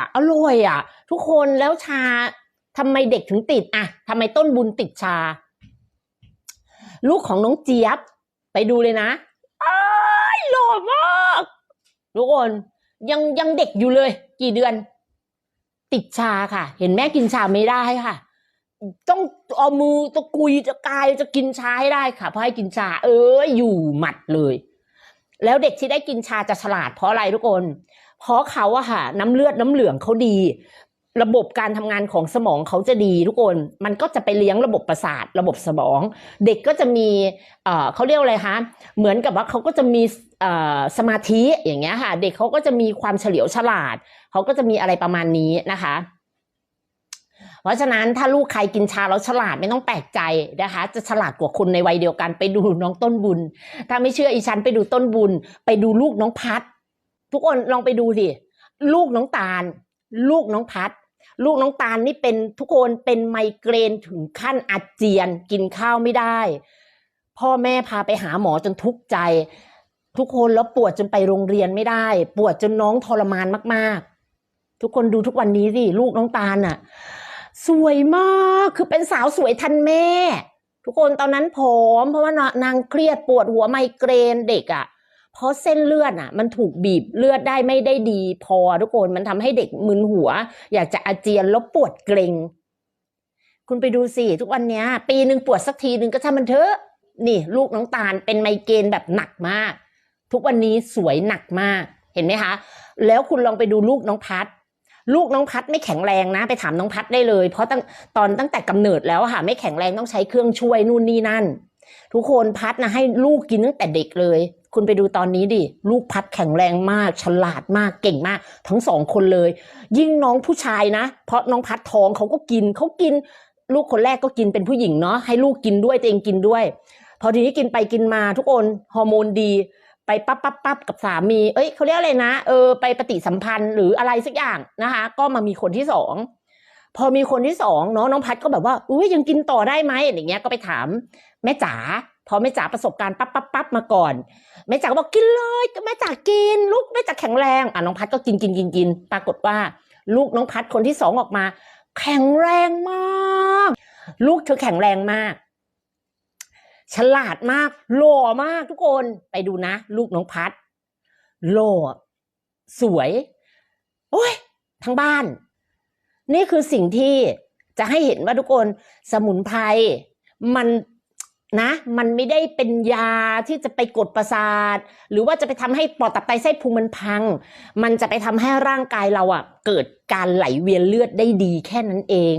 อะอร่อยอะทุกคนแล้วชาทำไมเด็กถึงติดอะทำไมต้นบุญติดชา ลูกของน้องเจี๊ยบ ไปดูเลยนะอ้ยหล่อมากทุกคนยังยังเด็กอยู่เลย กี่เดือน ติดชาค่ะ เห็นแม่กินชาไม่ได้ค่ะ ต้องเอามือตะกุยจะกายจะกินชาให้ได้ค่ะเพราะให้กินชา เอออยู่หมัดเลย แล้วเด็กที่ได้กินชาจะฉลาดเพราะอะไรทุกคน เพราะเขาอะค่ะ น้ำเลือดน้ำเหลืองเขาดี ระบบการทำงานของสมองเขาจะดีทุกคน มันก็จะไปเลี้ยงระบบประสาท ระบบสมอง เด็กก็จะมีเอ่อเขาเรียกอะไรคะเหมือนกับว่าเขาก็จะมีเอ่อสมาธิอย่างเงี้ยค่ะ เด็กเขาก็จะมีความเฉลียวฉลาด เขาก็จะมีอะไรประมาณนี้นะคะเพราะฉะนั้นถ้าลูกใครกินชาแล้วฉลาดไม่ต้องแปลกใจนะคะ จะฉลาดกว่าคนในวัยเดียวกันไปดูน้องต้นบุญ ถ้าไม่เชื่ออีฉันไปดูต้นบุญ ไปดูลูกน้องพัด ทุกคนลองไปดูสิลูกน้องตาล ลูกน้องพัด ลูกน้องตาลนี่เป็นทุกคนเป็นไมเกรนถึงขั้นอาเจียนกินข้าวไม่ได้ พ่อแม่พาไปหาหมอจนทุกข์ใจ ทุกคนแล้วปวดจนไปโรงเรียนไม่ได้ ปวดจนน้องทรมานมากๆ ทุกคนดูทุกวันนี้สิลูกน้องตาลน่ะ สวยมากคือเป็นสาวสวยทันแม่ ทุกคนตอนนั้นผอมเพราะว่านางเครียดปวดหัวไมเกรนเด็กอะ่ะ เพราะเส้นเลือดอะ มันถูกบีบเลือดได้ไม่ได้ดี พอทุกคนมันทำให้เด็กมึนหัว อยากจะอาเจียนแล้วปวดเกรงคุณไปดูสิทุกวันนี้ปีหนึ่งปวดสักทีหนึ่งก็ช่างมันเถอะ นี่ ลูกน้องตาลเป็นไมเกรนแบบหนักมาก ทุกวันนี้สวยหนักมากเห็นไหมคะ แล้วคุณลองไปดูลูกน้องพัดลูกน้องพัดไม่แข็งแรงนะ ไปถามน้องพัดได้เลย เพราะตั้งตอนตั้งแต่กำเนิดแล้วค่ะไม่แข็งแรงต้องใช้เครื่องช่วยนู่นนี่นั่น ทุกคนพัดนะให้ลูกกินตั้งแต่เด็กเลย คุณไปดูตอนนี้ดิ ลูกพัดแข็งแรงมาก ฉลาดมากเก่งมาก ทั้งสองคนเลย ยิ่งน้องผู้ชายนะ เพราะน้องพัดท้องเขาก็กินเขากิน ลูกคนแรกก็กินเป็นผู้หญิงเนาะให้ลูกกินด้วยตัวเองกินด้วย พอทีนี้กินไปกินมาทุกคนฮอร์โมนดี ไปปั๊บปั๊บปั๊บกับสามี เอ้ยเขาเรียกอะไรนะเออไปปฏิสัมพันธ์หรืออะไรสักอย่างนะคะ ก็มามีคนที่สอง พอมีคนที่สองเนาะน้องพัดก็แบบว่าอุ้ยยังกินต่อได้ไหมอย่างเงี้ยก็ไปถาม แม่จ๋าพอแม่จ๋าประสบการณ์ปั๊บปั๊บปั๊บมาก่อนแม่จ๋าก็บอกกินเลยแม่จ๋ากิน ลูกแม่จ๋าแข็งแรงอะน้องพัดก็กินกินกินกิน ปรากฏว่า ลูกน้องพัดคนที่สองออกมา แข็งแรงมาก ลูกเธอแข็งแรงมาก ฉลาดมากหล่อมากทุกคนไปดูนะ ลูกน้องพัดหล่อสวย โอ้ยทั้งบ้าน นี่คือสิ่งที่จะให้เห็นว่าทุกคนสมุนไพรมันนะ มันไม่ได้เป็นยาที่จะไปกดประสาท หรือว่าจะไปทำให้ปอดตับไตไส้พุงมันพัง มันจะไปทำให้ร่างกายเราอะ เกิดการไหลเวียนเลือดได้ดีแค่นั้นเอง